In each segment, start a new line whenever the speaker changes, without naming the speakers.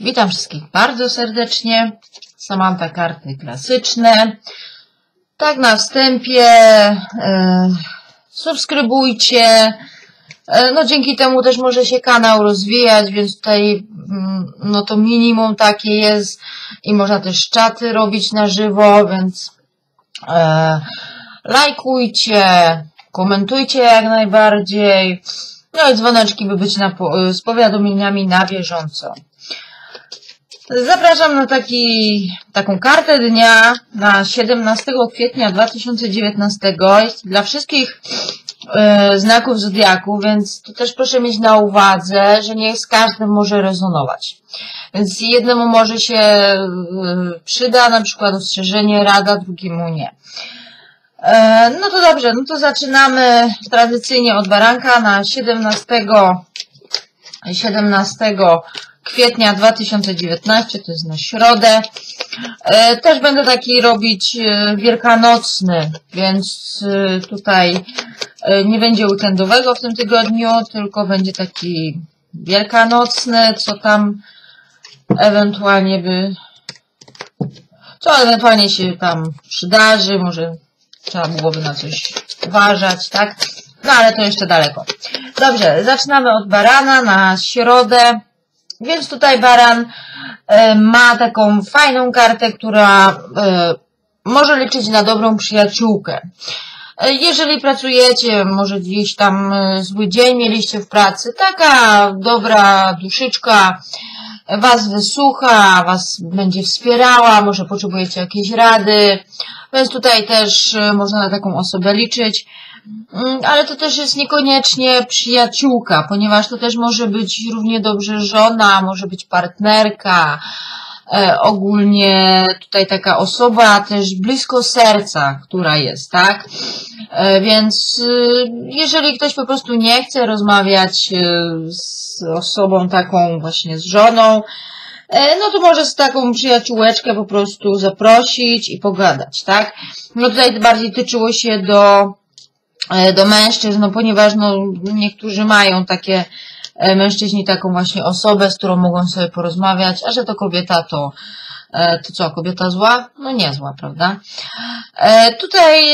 Witam wszystkich bardzo serdecznie. Samanta karty klasyczne. Tak na wstępie e, subskrybujcie. E, no dzięki temu też może się kanał rozwijać, więc tutaj mm, no to minimum takie jest i można też czaty robić na żywo, więc e, lajkujcie, komentujcie jak najbardziej. No i dzwoneczki, by być na, z powiadomieniami na bieżąco. Zapraszam na taki, taką kartę dnia na 17 kwietnia 2019. Jest dla wszystkich e, znaków zodiaku, więc tu też proszę mieć na uwadze, że nie z każdym może rezonować. Więc jednemu może się e, przyda na przykład ostrzeżenie, rada, drugiemu nie. E, no to dobrze, no to zaczynamy tradycyjnie od baranka na 17, 17 kwietnia 2019, to jest na środę. E, też będę taki robić e, wielkanocny, więc tutaj nie będzie weekendowego w tym tygodniu, tylko będzie taki wielkanocny, co tam ewentualnie by, co ewentualnie się tam przydarzy, może Trzeba byłoby na coś uważać, tak? No ale to jeszcze daleko. Dobrze, zaczynamy od barana na środę. Więc tutaj baran e, ma taką fajną kartę, która e, może liczyć na dobrą przyjaciółkę. E, jeżeli pracujecie, może gdzieś tam zły dzień mieliście w pracy, taka dobra duszyczka was wysłucha, was będzie wspierała, może potrzebujecie jakieś rady, więc tutaj też można na taką osobę liczyć. Mm, ale to też jest niekoniecznie przyjaciółka, ponieważ to też może być równie dobrze żona, może być partnerka, e, ogólnie tutaj taka osoba też blisko serca, która jest, tak? E, więc jeżeli ktoś po prostu nie chce rozmawiać z osobą taką właśnie z żoną, E, no to może z taką przyjaciółeczkę po prostu zaprosić i pogadać, tak? No tutaj bardziej tyczyło się do, do mężczyzn, no ponieważ no niektórzy mają takie e, mężczyźni taką właśnie osobę, z którą mogą sobie porozmawiać, a że to kobieta to to co, kobieta zła? No nie zła, prawda? tutaj,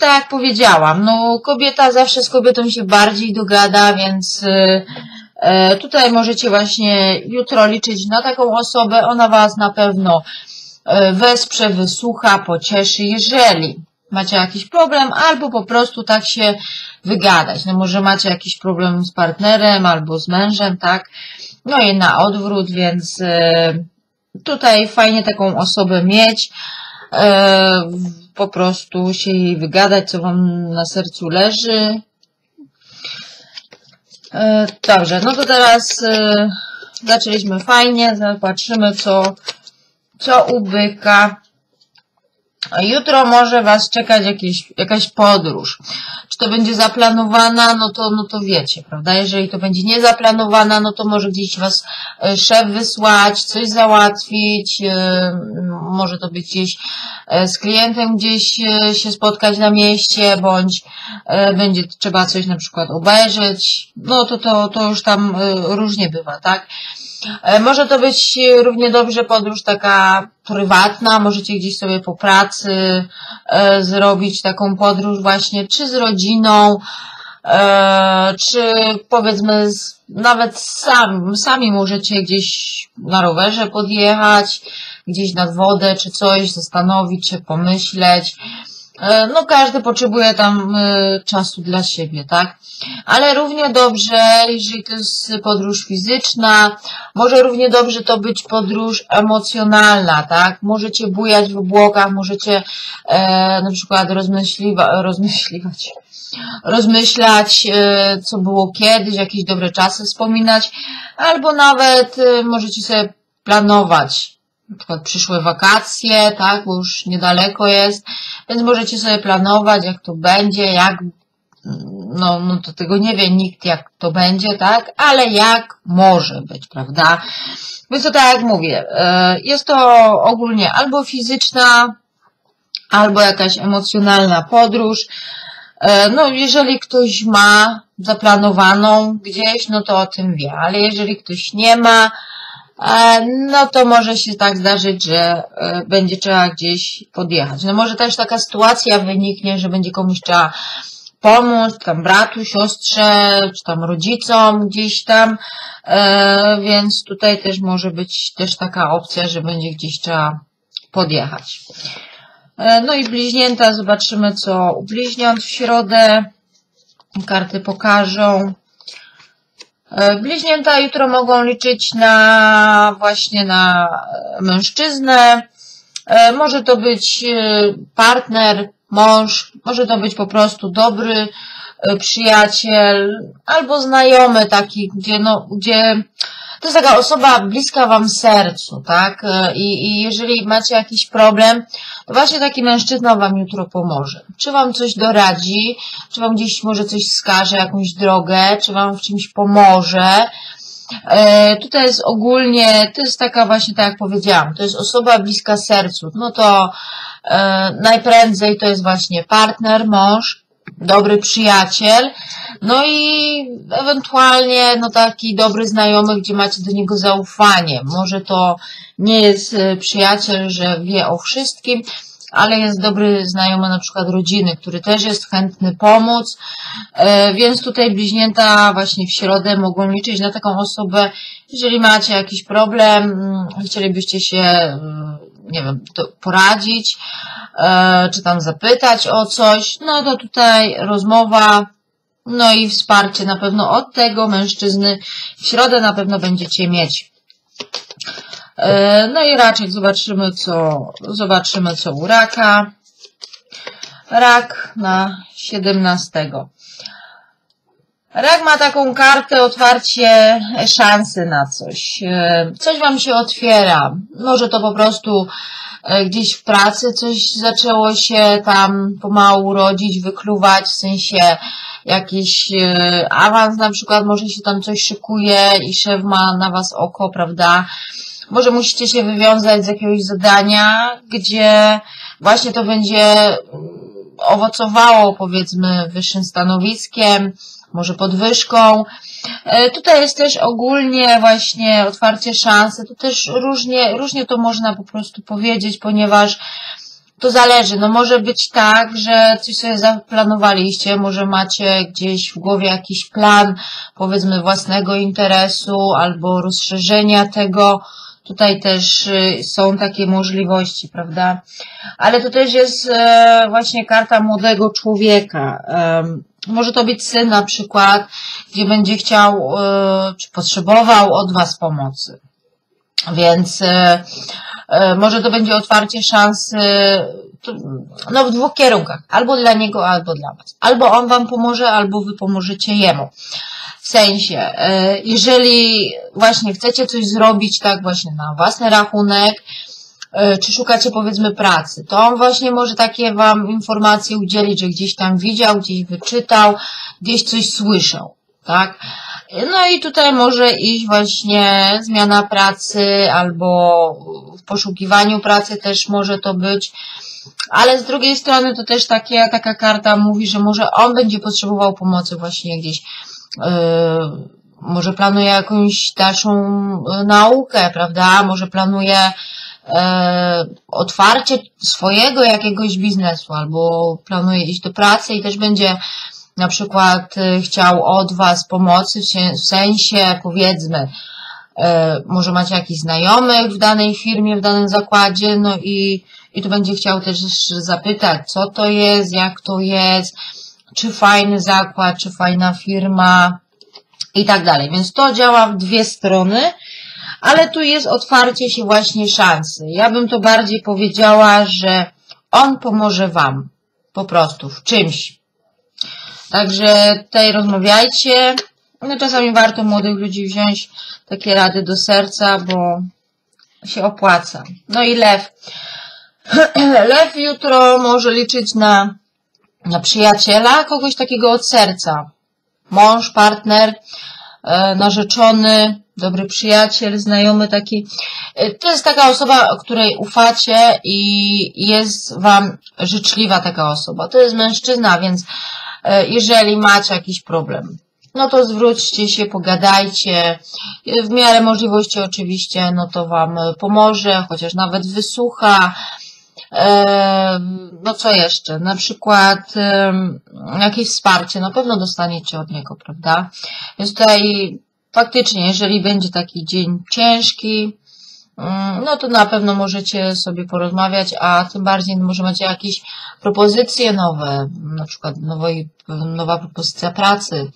tak jak powiedziałam, no kobieta zawsze z kobietą się bardziej dogada, więc E, tutaj możecie właśnie jutro liczyć na taką osobę. Ona Was na pewno e, wesprze, wysłucha, pocieszy, jeżeli macie jakiś problem, albo po prostu tak się wygadać. No może macie jakiś problem z partnerem albo z mężem, tak? No i na odwrót, więc e, tutaj fajnie taką osobę mieć. Po prostu się jej wygadać, co Wam na sercu leży E, dobrze, no to teraz zaczęliśmy fajnie, zobaczymy co, co u byka. Jutro może Was czekać jakieś, jakaś podróż. Czy to będzie zaplanowana, no to, no to wiecie, prawda? Jeżeli to będzie niezaplanowana, no to może gdzieś Was e, szef wysłać, coś załatwić, może to być gdzieś z klientem gdzieś się spotkać na mieście, bądź będzie trzeba coś na przykład obejrzeć, no to, to, to już tam różnie bywa, tak? E, może to być równie dobrze podróż taka prywatna, możecie gdzieś sobie po pracy e, zrobić taką podróż właśnie, czy z rodziną, e, czy powiedzmy nawet sam, sami możecie gdzieś na rowerze podjechać, gdzieś nad wodę, czy coś, zastanowić się, pomyśleć. E, no każdy potrzebuje tam e, czasu dla siebie, tak? Ale równie dobrze, jeżeli to jest podróż fizyczna, może równie dobrze to być podróż emocjonalna, tak? Możecie bujać w obłokach, możecie e, na przykład rozmyśliwa, rozmyśliwać, rozmyślać, e, co było kiedyś, jakieś dobre czasy wspominać, albo nawet e, możecie sobie planować przyszłe wakacje, tak, bo już niedaleko jest, więc możecie sobie planować, jak to będzie, jak, no, no to tego nie wie nikt, jak to będzie, tak, ale jak może być, prawda? Więc to tak jak mówię, e, jest to ogólnie albo fizyczna, albo jakaś emocjonalna podróż. E, no, jeżeli ktoś ma zaplanowaną gdzieś, no to o tym wie, ale jeżeli ktoś nie ma, no to może się tak zdarzyć, że e, będzie trzeba gdzieś podjechać. No może też taka sytuacja wyniknie, że będzie komuś trzeba pomóc, tam bratu, siostrze, czy tam rodzicom gdzieś tam, e, więc tutaj też może być też taka opcja, że będzie gdzieś trzeba podjechać. No i bliźnięta, zobaczymy co u bliźniąt w środę. Karty pokażą. E, bliźnięta jutro mogą liczyć na właśnie na mężczyznę. E, może to być e, partner, mąż, może to być po prostu dobry przyjaciel albo znajomy taki, gdzie no, gdzie to jest taka osoba bliska wam sercu, tak? E, I, I jeżeli macie jakiś problem, to właśnie taki mężczyzna wam jutro pomoże. Czy wam coś doradzi, czy wam gdzieś może coś wskaże, jakąś drogę, czy wam w czymś pomoże. E, tutaj jest ogólnie, to jest taka właśnie, tak jak powiedziałam, to jest osoba bliska sercu. No to e, najprędzej to jest właśnie partner, mąż, dobry przyjaciel, no i ewentualnie no taki dobry znajomy, gdzie macie do niego zaufanie. Może to nie jest e, przyjaciel, że wie o wszystkim, ale jest dobry znajomy na przykład rodziny, który też jest chętny pomóc, e, więc tutaj bliźnięta właśnie w środę mogą liczyć na taką osobę, jeżeli macie jakiś problem, mm, chcielibyście się, mm, nie wiem, poradzić, czy tam zapytać o coś, no to tutaj rozmowa no i wsparcie na pewno od tego mężczyzny w środę na pewno będziecie mieć. E, no i raczej zobaczymy co, zobaczymy co u raka. Rak na 17. Rak ma taką kartę otwarcie szansy na coś. E, coś Wam się otwiera. Może to po prostu e, gdzieś w pracy coś zaczęło się tam pomału rodzić, wykluwać, w sensie jakiś e, awans na przykład, może się tam coś szykuje i szef ma na Was oko, prawda? Może musicie się wywiązać z jakiegoś zadania, gdzie właśnie to będzie owocowało powiedzmy wyższym stanowiskiem, może podwyżką. E, tutaj jest też ogólnie właśnie otwarcie szansy, to też różnie, różnie to można po prostu powiedzieć, ponieważ to zależy. No może być tak, że coś sobie zaplanowaliście, może macie gdzieś w głowie jakiś plan, powiedzmy własnego interesu albo rozszerzenia tego. Tutaj też y, są takie możliwości, prawda? Ale to też jest e, właśnie karta młodego człowieka. Może to być syn na przykład, gdzie będzie chciał, e, czy potrzebował od Was pomocy. Więc e, E, może to będzie otwarcie szans no, w dwóch kierunkach. Albo dla niego, albo dla Was. Albo on Wam pomoże, albo Wy pomożecie jemu. W sensie, jeżeli właśnie chcecie coś zrobić tak właśnie na własny rachunek, czy szukacie powiedzmy pracy, to on właśnie może takie Wam informacje udzielić, że gdzieś tam widział, gdzieś wyczytał, gdzieś coś słyszał, tak? No i tutaj może iść właśnie zmiana pracy albo w poszukiwaniu pracy też może to być. Ale z drugiej strony to też takie, taka karta mówi, że może on będzie potrzebował pomocy właśnie gdzieś, yy, może planuje jakąś dalszą yy, naukę, prawda? Może planuje yy, otwarcie swojego jakiegoś biznesu albo planuje iść do pracy i też będzie na przykład y, chciał od Was pomocy, w sensie powiedzmy, y, może macie jakichś znajomych w danej firmie, w danym zakładzie, no i, i tu będzie chciał też zapytać, co to jest, jak to jest, czy fajny zakład, czy fajna firma i tak dalej. Więc to działa w dwie strony, ale tu jest otwarcie się właśnie szansy. Ja bym to bardziej powiedziała, że on pomoże Wam po prostu w czymś, Także tutaj rozmawiajcie. No czasami warto młodych ludzi wziąć takie rady do serca, bo się opłaca. No i lew. lew jutro może liczyć na, na przyjaciela, kogoś takiego od serca. Mąż, partner, e, narzeczony, dobry przyjaciel, znajomy taki. E, to jest taka osoba, której ufacie i jest wam życzliwa taka osoba. To jest mężczyzna, więc E, jeżeli macie jakiś problem no to zwróćcie się, pogadajcie. W miarę możliwości oczywiście, no to Wam pomoże, chociaż nawet wysłucha. No co jeszcze? Na przykład jakieś wsparcie, na pewno dostaniecie od niego, prawda? Więc tutaj faktycznie, jeżeli będzie taki dzień ciężki, mm, no to na pewno możecie sobie porozmawiać, a tym bardziej może macie jakieś propozycje nowe, na przykład nowej, nowa propozycja pracy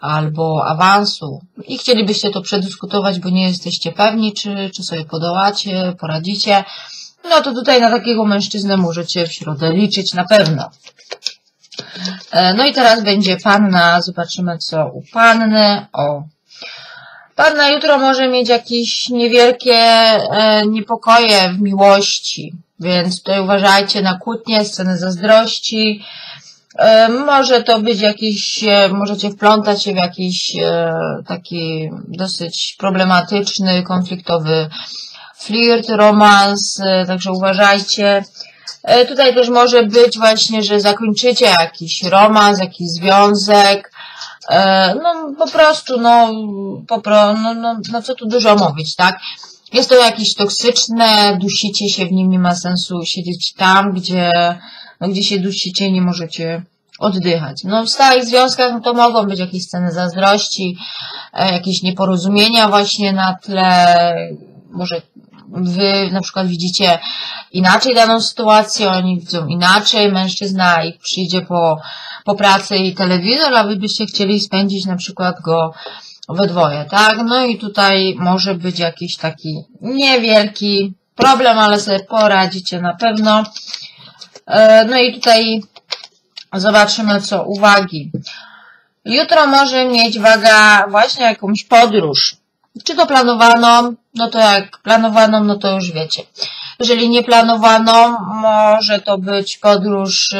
albo awansu i chcielibyście to przedyskutować, bo nie jesteście pewni, czy, czy sobie podołacie, poradzicie, no to tutaj na takiego mężczyznę możecie w środę liczyć na pewno. E, no i teraz będzie panna, zobaczymy co u panny. O, Panna jutro może mieć jakieś niewielkie e, niepokoje w miłości, więc tutaj uważajcie na kłótnie, sceny zazdrości. E, może to być jakiś, e, możecie wplątać się w jakiś taki dosyć problematyczny, konfliktowy flirt, romans, także uważajcie. Tutaj też może być właśnie, że zakończycie jakiś romans, jakiś związek, no po prostu, no, po pro, no, no, no co tu dużo mówić, tak? Jest to jakieś toksyczne, dusicie się w nim, nie ma sensu siedzieć tam, gdzie, no, gdzie się dusicie, nie możecie oddychać. No w stałych związkach no, to mogą być jakieś sceny zazdrości, e, jakieś nieporozumienia właśnie na tle, może wy na przykład widzicie inaczej daną sytuację, oni widzą inaczej, mężczyzna ich przyjdzie po po pracy i telewizor, a wy byście chcieli spędzić na przykład go we dwoje, tak? No i tutaj może być jakiś taki niewielki problem, ale sobie poradzicie na pewno. E, no i tutaj zobaczymy co, uwagi. Jutro może mieć waga właśnie jakąś podróż. Czy to planowaną, no to jak planowaną, no to już wiecie. Jeżeli nie planowano, może to być podróż y,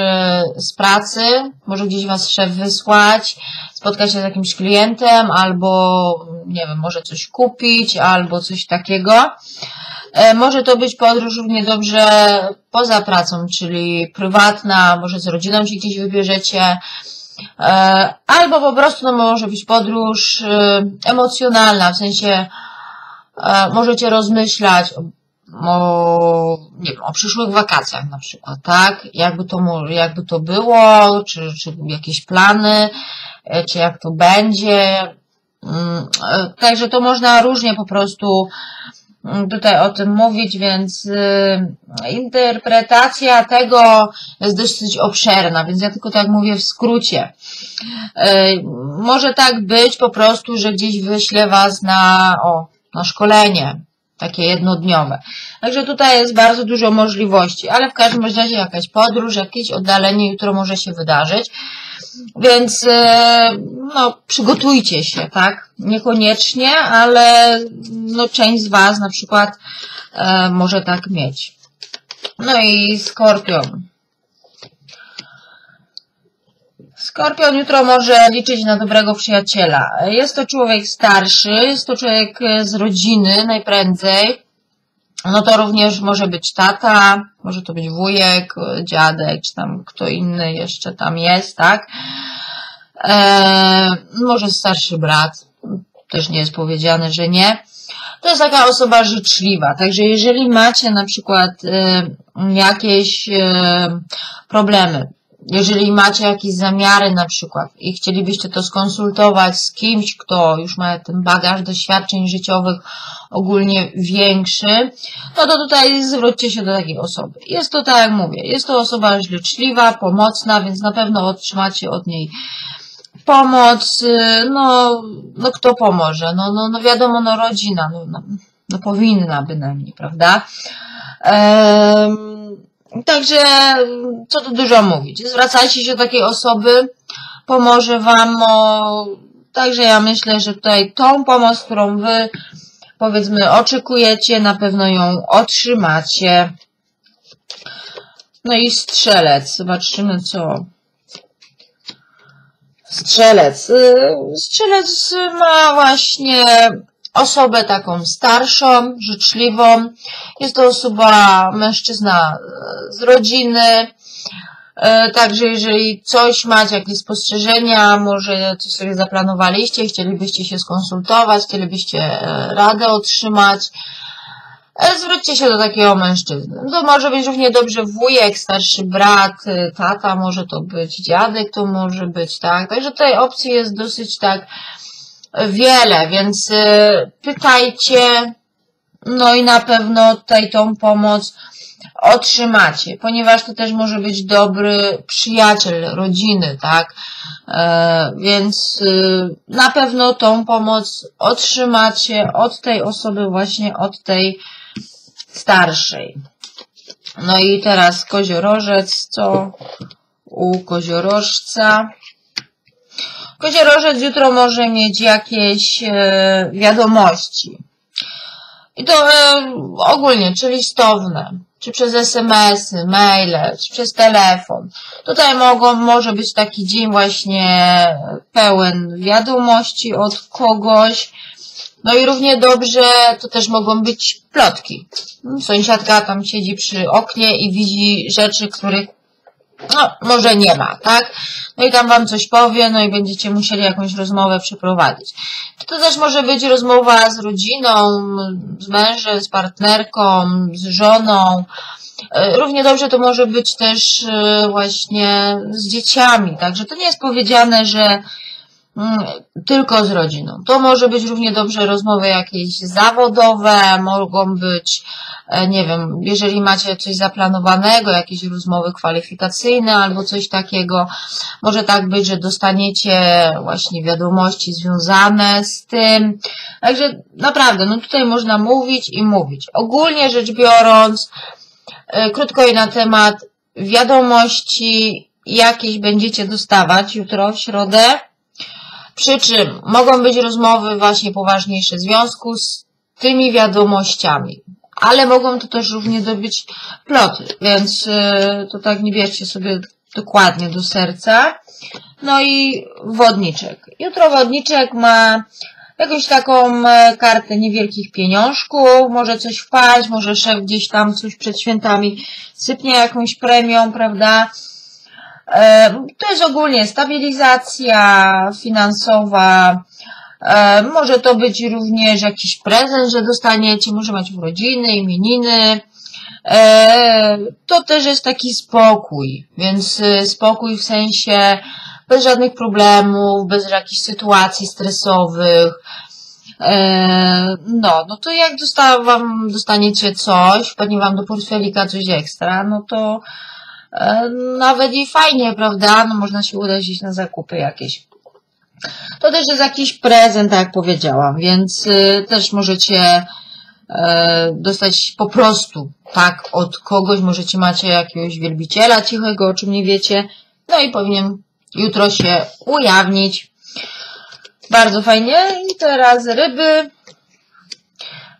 z pracy, może gdzieś Was szef wysłać, spotkać się z jakimś klientem, albo, nie wiem, może coś kupić, albo coś takiego. E, może to być podróż równie dobrze poza pracą, czyli prywatna, może z rodziną się gdzieś wybierzecie, e, albo po prostu no, może być podróż y, emocjonalna, w sensie możecie rozmyślać o, nie wiem, o przyszłych wakacjach na przykład, tak? Jakby to, jakby to było, czy, czy jakieś plany, e, czy jak to będzie. Mm, e, także to można różnie po prostu mm, tutaj o tym mówić, więc y, interpretacja tego jest dosyć obszerna, więc ja tylko tak mówię w skrócie. E, może tak być po prostu, że gdzieś wyślę Was na, o, na szkolenie, takie jednodniowe. Także tutaj jest bardzo dużo możliwości, ale w każdym razie jakaś podróż, jakieś oddalenie jutro może się wydarzyć. Więc e, no, przygotujcie się, tak? Niekoniecznie, ale no, część z Was na przykład e, może tak mieć. No i skorpion. Skorpion jutro może liczyć na dobrego przyjaciela. Jest to człowiek starszy, jest to człowiek z rodziny najprędzej. No to również może być tata, może to być wujek, dziadek, czy tam kto inny jeszcze tam jest, tak? Eee, może starszy brat, też nie jest powiedziane, że nie. To jest taka osoba życzliwa, także jeżeli macie na przykład e, jakieś e, problemy, jeżeli macie jakieś zamiary na przykład i chcielibyście to skonsultować z kimś, kto już ma ten bagaż doświadczeń życiowych ogólnie większy, no to tutaj zwróćcie się do takiej osoby. Jest to tak jak mówię, jest to osoba życzliwa, pomocna, więc na pewno otrzymacie od niej pomoc, no, no kto pomoże? No, no, no wiadomo, no rodzina, no, no, no powinna bynajmniej, prawda? Ehm, Także, co tu dużo mówić. Zwracajcie się do takiej osoby, pomoże Wam. O, także ja myślę, że tutaj tą pomoc, którą Wy, powiedzmy, oczekujecie, na pewno ją otrzymacie. No i strzelec. Zobaczymy, co. Strzelec. Y, strzelec ma właśnie osobę taką starszą, życzliwą. Jest to osoba, mężczyzna e, z rodziny. E, Także jeżeli coś macie, jakieś spostrzeżenia, może coś sobie zaplanowaliście, chcielibyście się skonsultować, chcielibyście e, radę otrzymać, zwróćcie się do takiego mężczyzny. To może być równie dobrze wujek, starszy brat, tata, może to być dziadek, to może być, tak. Także tej opcji jest dosyć tak wiele, więc e, pytajcie, no i na pewno tutaj tą pomoc otrzymacie, ponieważ to też może być dobry przyjaciel rodziny, tak? E, więc y, na pewno tą pomoc otrzymacie od tej osoby, właśnie od tej starszej. No i teraz koziorożec, co u koziorożca? Koziorożec jutro może mieć jakieś e, wiadomości. I to e, ogólnie, czy listowne, czy przez SMS-y, maile, czy przez telefon. Tutaj mogą, może być taki dzień właśnie pełen wiadomości od kogoś. No i równie dobrze to też mogą być plotki. Sąsiadka tam siedzi przy oknie i widzi rzeczy, których no, może nie ma, tak? No i tam wam coś powie, no i będziecie musieli jakąś rozmowę przeprowadzić. To też może być rozmowa z rodziną, z mężem, z partnerką, z żoną. E, Równie dobrze to może być też e, właśnie z dzieciami, także to nie jest powiedziane, że tylko z rodziną. To może być równie dobrze rozmowy jakieś zawodowe, mogą być, e, nie wiem, jeżeli macie coś zaplanowanego, jakieś rozmowy kwalifikacyjne albo coś takiego. Może tak być, że dostaniecie właśnie wiadomości związane z tym. Także naprawdę, no tutaj można mówić i mówić. Ogólnie rzecz biorąc, e, krótko i na temat wiadomości jakieś będziecie dostawać jutro w środę. Przy czym mogą być rozmowy właśnie poważniejsze w związku z tymi wiadomościami, ale mogą to też równie dobyć ploty, więc yy, to tak nie bierzcie sobie dokładnie do serca. No i wodniczek. Jutro wodniczek ma jakąś taką e, kartę niewielkich pieniążków, może coś wpaść, może szef gdzieś tam coś przed świętami sypnie jakąś premią, prawda? E, To jest ogólnie stabilizacja finansowa. E, Może to być również jakiś prezent, że dostaniecie, może macie urodziny, imieniny. E, To też jest taki spokój, więc spokój w sensie bez żadnych problemów, bez jakichś sytuacji stresowych. No, no to jak dosta wam dostaniecie coś, wpadnie wam do portfelika coś ekstra, no to nawet i fajnie, prawda? No można się udać iść na zakupy jakieś. To też jest jakiś prezent, tak jak powiedziałam, więc y, też możecie e, dostać po prostu, tak, od kogoś, możecie macie jakiegoś wielbiciela cichego, o czym nie wiecie, no i powinien jutro się ujawnić. Bardzo fajnie. I teraz ryby.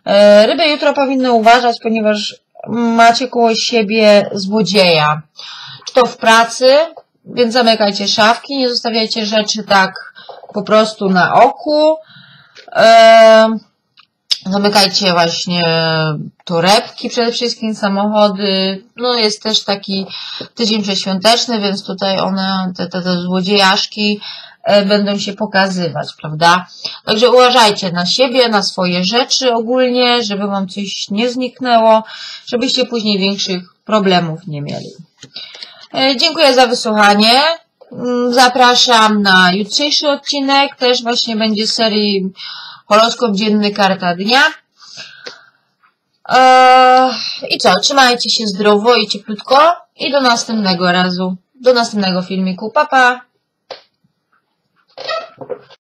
E, Ryby jutro powinny uważać, ponieważ macie koło siebie złodzieja. Czy to w pracy, więc zamykajcie szafki, nie zostawiajcie rzeczy tak po prostu na oku. Zamykajcie właśnie torebki, przede wszystkim samochody. No jest też taki tydzień przeświąteczny, więc tutaj one, te, te, te złodziejaszki będą się pokazywać, prawda? Także uważajcie na siebie, na swoje rzeczy ogólnie, żeby wam coś nie zniknęło, żebyście później większych problemów nie mieli. E, Dziękuję za wysłuchanie. Mm, Zapraszam na jutrzejszy odcinek. Też właśnie będzie serii horoskop dzienny karta dnia. Eee, I co? Trzymajcie się zdrowo i cieplutko i do następnego razu. Do następnego filmiku. Pa, pa!